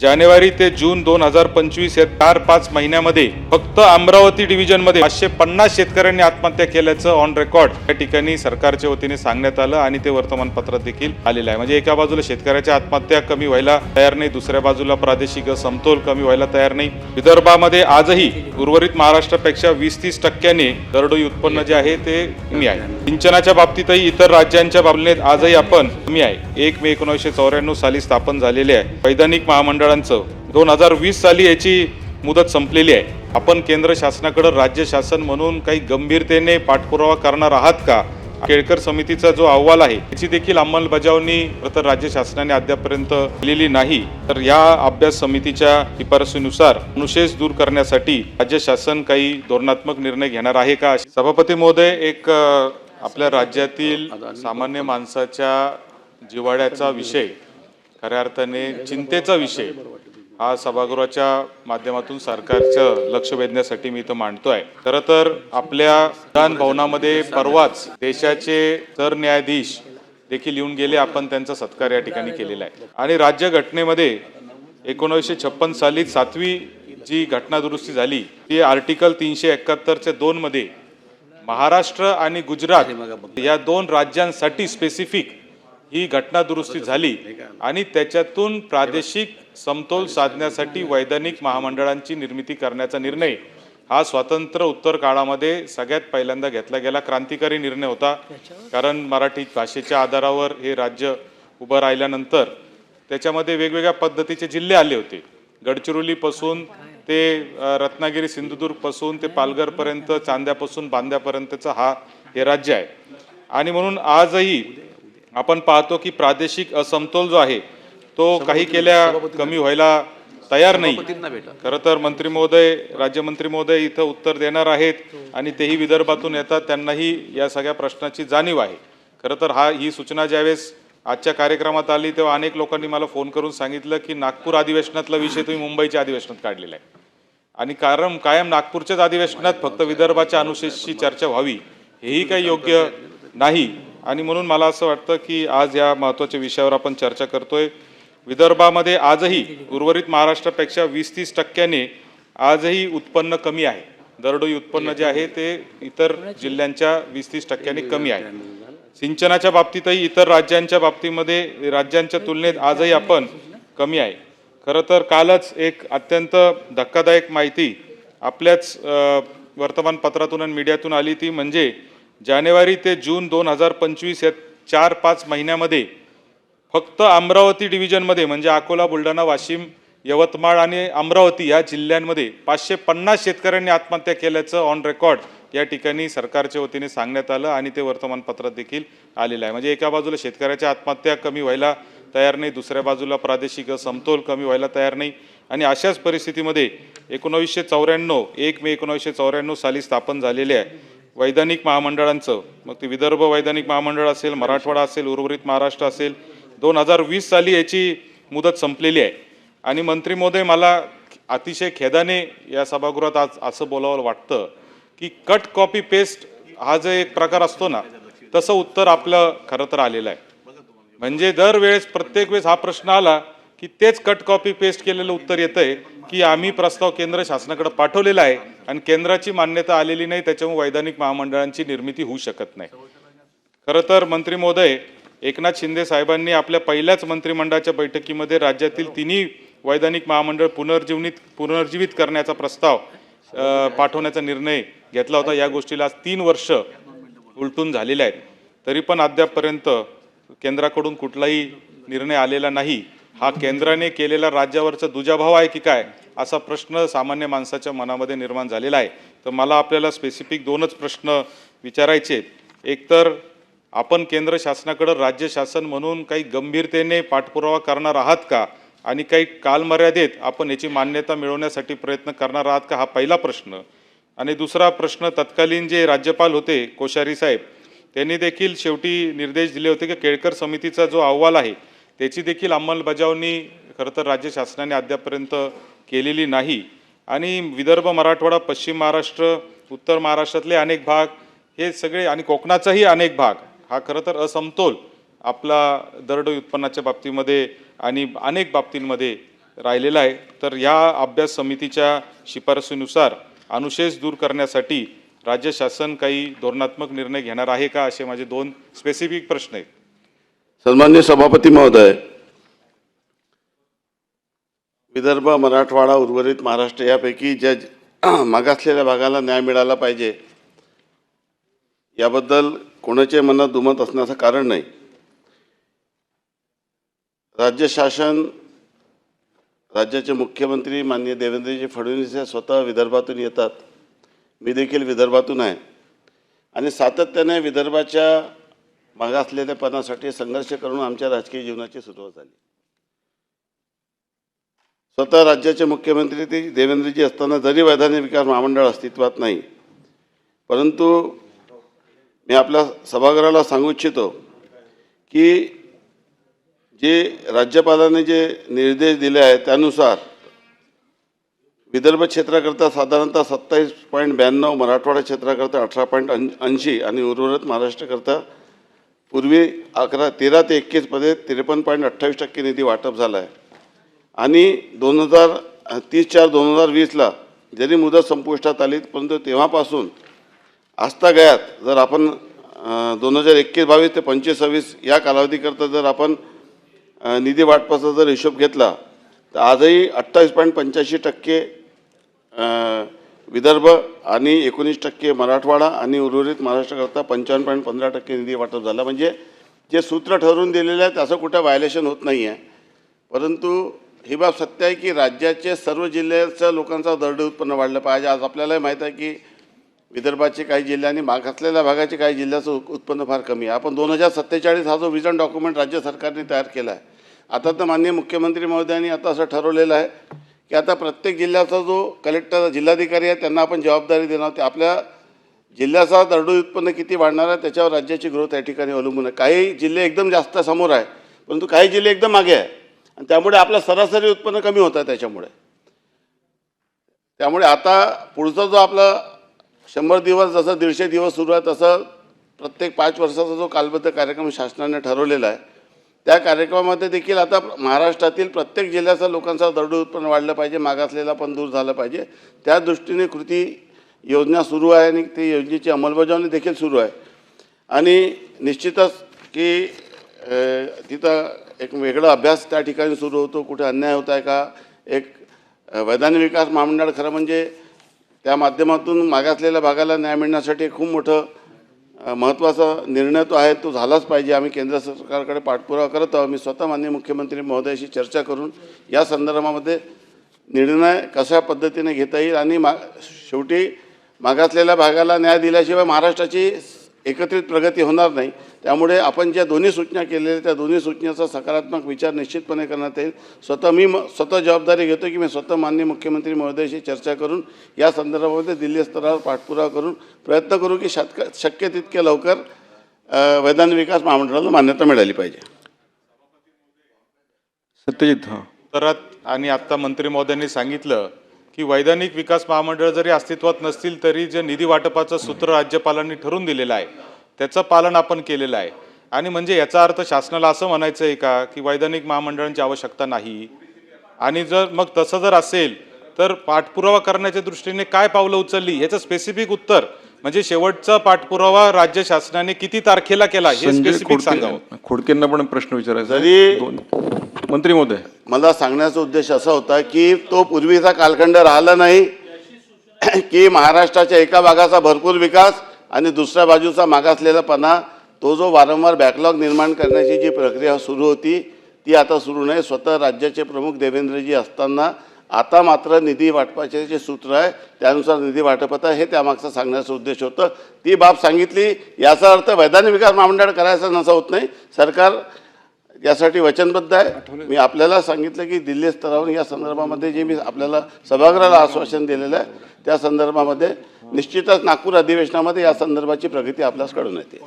जानेवारी ते जून दोन हजार पंचवीस या चार पाच महिन्यामध्ये फक्त अमरावती डिव्हिजनमध्ये पाचशे पन्नास शेतकऱ्यांनी आत्महत्या केल्याचं ऑन रेकॉर्ड या ठिकाणी सरकारच्या वतीने सांगण्यात आलं आणि ते वर्तमानपत्रात देखील आलेलं आहे. म्हणजे एका बाजूला शेतकऱ्याच्या आत्महत्या कमी व्हायला तयार नाही दुसऱ्या बाजूला प्रादेशिक समतोल कमी व्हायला तयार नाही. विदर्भामध्ये आजही उर्वरित महाराष्ट्रापेक्षा वीस तीस टक्क्याने दरडोई उत्पन्न जे आहे ते कमी आहे. सिंचनाच्या बाबतीतही इतर राज्यांच्या बाबतीत आजही आपण कमी आहे. एक मे एकोणीसशे चौऱ्याण्णव साली स्थापन झालेले आहे. वैधानिक महामंडळ मंडळांचं दोन हजार वीस साली याची मुदत संपलेली आहे. आपण केंद्र शासनाकडे राज्य शासन म्हणून काही गंभीरतेने पाठपुरावा करणार आहात का? केळकर समितीचा जो अहवाल आहे त्याची देखील अंमलबजावणी तर राज्य शासनाने अद्यापर्यंत केलेली नाही. तर या अभ्यास समितीच्या शिफारसीनुसार अनुशेष दूर करण्यासाठी राज्य शासन काही धोरणात्मक निर्णय घेणार आहे का? सभापती महोदय एक आपल्या राज्यातील सामान्य माणसाच्या जिव्हाळ्याचा विषय खऱ्या अर्थाने चिंतेचा विषय. हा सभागृहाच्या माध्यमातून सरकारचं लक्ष वेधण्यासाठी मी इथं मांडतोय. खरं तर आपल्या विधान भवनामध्ये परवाच देशाचे सरन्यायाधीश देखील येऊन गेले. आपण त्यांचा सत्कार या ठिकाणी केलेला आहे. आणि राज्य घटनेमध्ये एकोणीसशे छप्पन साली सातवी जी घटना दुरुस्ती झाली ती आर्टिकल तीनशे एकाहत्तरच्या दोनमध्ये महाराष्ट्र आणि गुजरात या दोन राज्यांसाठी स्पेसिफिक ही घटना दुरुस्ती झाली आणि त्याच्यातून प्रादेशिक समतोल साधण्यासाठी वैधानिक महामंडळांची निर्मिती करण्याचा निर्णय हा स्वातंत्र्य उत्तर काळामध्ये सगळ्यात पहिल्यांदा घेतला गेला. क्रांतिकारी निर्णय होता. कारण मराठी भाषेच्या आधारावर हे राज्य उभं राहिल्यानंतर त्याच्यामध्ये वेगवेगळ्या पद्धतीचे जिल्हे आले होते. गडचिरोलीपासून ते रत्नागिरी सिंधुदुर्गपासून ते पालघरपर्यंत चांद्यापासून बांद्यापर्यंतचा हा हे राज्य आहे. आणि म्हणून आजही आपण पाहतो की प्रादेशिक असमतोल जो आहे तो काही केल्या कमी व्हायला तयार नाही. खरं तर मंत्री महोदय राज्यमंत्री महोदय इथं उत्तर देणार आहेत आणि तेही विदर्भातून येतात त्यांनाही या सगळ्या प्रश्नाची जाणीव आहे. खरं तर हा ही सूचना ज्यावेळेस आजच्या कार्यक्रमात आली तेव्हा अनेक लोकांनी मला फोन करून सांगितलं की नागपूर अधिवेशनातला विषय तुम्ही मुंबईच्या अधिवेशनात काढलेला आहे. आणि कारण कायम नागपूरच्याच अधिवेशनात फक्त विदर्भाच्या अनुशेषची चर्चा व्हावी हेही काही योग्य नाही. आणि म्हणून मला असं वाटतं की आज या महत्त्वाच्या विषयावर आपण चर्चा करतोय. विदर्भामध्ये आजही उर्वरित महाराष्ट्रापेक्षा वीस तीस टक्क्याने आजही उत्पन्न कमी आहे. दरडोई उत्पन्न जे आहे ते इतर जिल्ह्यांच्या वीस तीस टक्क्यांनी कमी आहे. सिंचनाच्या बाबतीतही इतर राज्यांच्या बाबतीमध्ये राज्यांच्या तुलनेत आजही आपण कमी आहे. खरं तर कालच एक अत्यंत धक्कादायक माहिती आपल्याच वर्तमानपत्रातून आणि मीडियातून आली ती म्हणजे जानेवारी ते जून दोन हजार पंचवीस या चार पाच महिन्यामध्ये फक्त अमरावती डिव्हिजनमध्ये म्हणजे अकोला बुलढाणा वाशिम यवतमाळ आणि अमरावती या जिल्ह्यांमध्ये पाचशे पन्नास शेतकऱ्यांनी आत्महत्या केल्याचं ऑन रेकॉर्ड या ठिकाणी सरकारच्या वतीने सांगण्यात आलं आणि ते वर्तमानपत्रात देखील आलेलं आहे. म्हणजे एका बाजूला शेतकऱ्याच्या आत्महत्या कमी व्हायला तयार नाही दुसऱ्या बाजूला प्रादेशिक समतोल कमी व्हायला तयार नाही आणि अशाच परिस्थितीमध्ये एकोणावीसशे चौऱ्याण्णव एक मे एकोणावीसशे चौऱ्याण्णव साली स्थापन झालेले आहे. वैधानिक महामंडळांचं मग ते विदर्भ वैधानिक महामंडळ असेल मराठवाडा असेल उर्वरित महाराष्ट्र असेल दोन हजार वीस साली याची मुदत संपलेली आहे. आणि मंत्री महोदय मला अतिशय खेदाने या सभागृहात आज असं बोलावं वाटतं की कट कॉपी पेस्ट हा जो एक प्रकार असतो ना तसं उत्तर आपलं खरं तर आलेलं आहे. म्हणजे दरवेळेस प्रत्येक वेळेस हा प्रश्न आला की तेच कट कॉपी पेस्ट केलेलं उत्तर येतंय की आम्ही प्रस्ताव केंद्र शासनाकडे पाठवलेला आहे आणि केंद्राची मान्यता आलेली नाही त्याच्यामुळे वैधानिक महामंडळांची निर्मिती होऊ शकत नाही. खरं तर मंत्री महोदय एकनाथ शिंदे साहेबांनी आपल्या पहिल्याच मंत्रिमंडळाच्या बैठकीमध्ये राज्यातील तिन्ही वैधानिक महामंडळ पुनर्जीवनित पुनर्जीवित करण्याचा प्रस्ताव पाठवण्याचा निर्णय घेतला होता. या गोष्टीला आज तीन वर्ष उलटून झालेले आहेत. तरी पण अद्यापपर्यंत केंद्राकडून कुठलाही निर्णय आलेला नाही. हा केंद्राने केलेला राज्यावरचा दुजाभाव आहे की काय असा प्रश्न सामान्य माणसाच्या मनामध्ये निर्माण झालेला आहे. तर मला आपल्याला स्पेसिफिक दोनच प्रश्न विचारायचे. एकतर आपण केंद्र शासनाकडं राज्य शासन म्हणून काही गंभीरतेने पाठपुरावा करणार आहात का? आणि काही कालमर्यादेत आपण याची मान्यता मिळवण्यासाठी प्रयत्न करणार आहात का? हा पहिला प्रश्न. आणि दुसरा प्रश्न तत्कालीन जे राज्यपाल होते कोश्यारी साहेब त्यांनी देखील शेवटी निर्देश दिले होते की केळकर समितीचा जो अहवाल आहे त्याची देखील अंमलबजावणी खरं तर राज्य शासनाने अद्यापर्यंत केलेली नाही. आणि विदर्भ मराठवाडा पश्चिम महाराष्ट्र उत्तर महाराष्ट्रातले अनेक भाग हे सगळे आणि कोकणाचाही अनेक भाग हा खरं तर असमतोल आपला दरडोई उत्पन्नाच्या बाबतीमध्ये आणि अनेक बाबतींमध्ये राहिलेला आहे. तर या अभ्यास समितीच्या शिफारसीनुसार अनुशेष दूर करण्यासाठी राज्य शासन काही धोरणात्मक निर्णय घेणार आहे का असे माझे दोन स्पेसिफिक प्रश्न आहेत. सन्मान्य सभापती महोदय विदर्भ मराठवाडा उर्वरित महाराष्ट्र यापैकी ज्या मागासलेल्या भागाला न्याय मिळाला पाहिजे याबद्दल कोणाच्या मनात दुमत असण्याचं कारण नाही. राज्य शासन राज्याचे मुख्यमंत्री माननीय देवेंद्रजी फडणवीस हे स्वतः विदर्भातून येतात. मी देखील विदर्भातून आहे. आणि सातत्याने विदर्भाच्या मागासलेल्यापणासाठी संघर्ष करून आमच्या राजकीय जीवनाची सुरुवात झाली. स्वतः राज्याचे मुख्यमंत्री ते देवेंद्रजी असताना जरी वैधानिक विकास महामंडळ अस्तित्वात नाही परंतु मी आपल्या सभागृहाला सांगू इच्छितो की जे राज्यपालाने जे निर्देश दिले आहेत त्यानुसार विदर्भ क्षेत्राकरता साधारणतः सत्तावीस पॉईंट ब्याण्णव मराठवाडा क्षेत्राकरता अठरा पॉईंट ऐंशी आणि उर्वरित महाराष्ट्राकरता पूर्वी अकरा तेरा ते एकवीसमध्ये त्रेपन्न पॉईंट अठ्ठावीस टक्के निधी वाटप झाला आहे. आणि दोन हजार तीस चार दोन हजार वीसला जरी मुदत संपुष्टात आली परंतु तेव्हापासून आस्थागयात जर आपण दोन हजार एकवीस बावीस ते पंचवीस सव्वीस या कालावधीकरता जर आपण निधी वाटपाचा जर हिशोब घेतला तर आजही अठ्ठावीस पॉईंट पंच्याऐंशी टक्के विदर्भ आणि एकोणीस टक्के मराठवाडा आणि उर्वरित महाराष्ट्राकरता पंचावन्न पॉईंट पंधरा टक्के निधी वाटप झाला. म्हणजे जे सूत्र ठरवून दिलेलं आहे त्याचं कुठं व्हायलेशन होत नाही आहे परंतु ही बाब सत्य आहे की राज्याचे सर्व जिल्ह्याच्या लोकांचा दरडे उत्पन्न वाढलं पाहिजे. आज आपल्यालाही माहीत आहे की विदर्भाचे काही जिल्हे आणि मागासलेल्या भागाचे काही जिल्ह्याचं उत्पन्न फार कमी आहे. आपण दोन हजार सत्तेचाळीस हा जो विजन डॉक्युमेंट राज्य सरकारने तयार केला आहे आता तर माननीय मुख्यमंत्री महोदयांनी आता असं ठरवलेलं आहे की आता प्रत्येक जिल्ह्याचा जो कलेक्टर जिल्हाधिकारी आहे त्यांना आपण जबाबदारी देणार ते आपल्या जिल्ह्याचा दरडोई उत्पन्न किती वाढणार आहे त्याच्यावर राज्याची ग्रोथ या ठिकाणी अवलंबून आहे. काही जिल्हे एकदम जास्त समोर आहे परंतु काही जिल्हे एकदम मागे आहे. आणि त्यामुळे आपलं सरासरी उत्पन्न कमी होतं आहे त्याच्यामुळे. त्यामुळे आता पुढचा जो आपला शंभर दिवस जसं दीडशे दिवस सुरू आहे तसं प्रत्येक पाच वर्षाचा जो कालबद्ध कार्यक्रम शासनाने ठरवलेला आहे त्या कार्यक्रमामध्ये देखील आता महाराष्ट्रातील प्रत्येक जिल्ह्याचा लोकांचा दरडू उत्पन्न वाढलं पाहिजे मागासलेला पण दूर झालं पाहिजे. त्या दृष्टीने कृती योजना सुरू आहे आणि ती योजनेची अंमलबजावणी देखील सुरू आहे. आणि निश्चितच की तिथं एक वेगळा अभ्यास त्या ठिकाणी सुरू होतो. कुठे अन्याय होत आहे का? एक वैधानिक विकास महामंडळ खरं म्हणजे त्या माध्यमातून मागासलेल्या भागाला न्याय मिळण्यासाठी खूप मोठं महत्त्वाचा निर्णय तो आहे तो झालाच पाहिजे. आम्ही केंद्र सरकारकडे पाठपुरावा करत आहोत. मी स्वतः माननीय मुख्यमंत्री महोदयाशी चर्चा करून या संदर्भामध्ये निर्णय कशा पद्धतीने घेता येईल आणि मा शेवटी मागासलेल्या भागाला न्याय दिल्याशिवाय महाराष्ट्राची एकत्रित प्रगती होणार नाही. त्यामुळे आपण ज्या दोन्ही सूचना केलेल्या त्या दोन्ही सूचनेचा सकारात्मक विचार निश्चितपणे करण्यात येईल. स्वतः मी म स्वतः जबाबदारी घेतो की मी स्वतः माननीय मुख्यमंत्री महोदयाशी चर्चा करून या संदर्भामध्ये दिल्ली स्तरावर पाठपुरावा करून प्रयत्न करू की शतक शक्य तितके लवकर अ, वैधानिक विकास महामंडळाला मान्यता मिळाली पाहिजे. सत्यजित हां. उत्तरात आणि आत्ता मंत्री महोदयांनी सांगितलं की वैधानिक विकास महामंडळ जरी अस्तित्वात नसतील तरी जे निधी वाटपाचं सूत्र राज्यपालांनी ठरवून दिलेलं आहे त्याचं पालन आपण केलेलं आहे. आणि म्हणजे याचा अर्थ शासनाला असं म्हणायचं आहे का की वैधानिक महामंडळांची आवश्यकता नाही. आणि जर मग तसं जर असेल तर पाठपुरावा करण्याच्या दृष्टीने काय पावलं उचलली याचं स्पेसिफिक उत्तर म्हणजे शेवटचा पाठपुरावा राज्य शासनाने किती तारखेला केला हे संजय स्पेसिफिक सांगावं खोडके खोडकेंना पण प्रश्न विचारायचा. जरी- मंत्री महोदय. मला सांगण्याचा उद्देश असा होता की तो पूर्वीचा कालखंड राहिला नाही की महाराष्ट्राच्या एका भागाचा भरपूर विकास आणि दुसऱ्या बाजूचा मागासलेलापणा तो जो वारंवार बॅकलॉग निर्माण करण्याची जी प्रक्रिया सुरू होती ती आता सुरू नाही. स्वतः राज्याचे प्रमुख देवेंद्रजी असताना आता मात्र निधी वाटपाचे जे सूत्र आहे त्यानुसार निधी वाटप आहे हे त्यामागचा सांगण्याचा उद्देश होतं. ती बाब सांगितली याचा अर्थ वैधानिक विकास महामंडळ करायचा नसा होत नाही. सरकार यासाठी वचनबद्ध आहे. मी आपल्याला सांगितलं की दिल्ली स्तरावर या संदर्भामध्ये जे मी आपल्याला सभागृहाला आश्वासन दिलेलं आहे त्या संदर्भामध्ये निश्चितच नागपूर अधिवेशनामध्ये या संदर्भाची प्रगती आपल्यास कळून येते.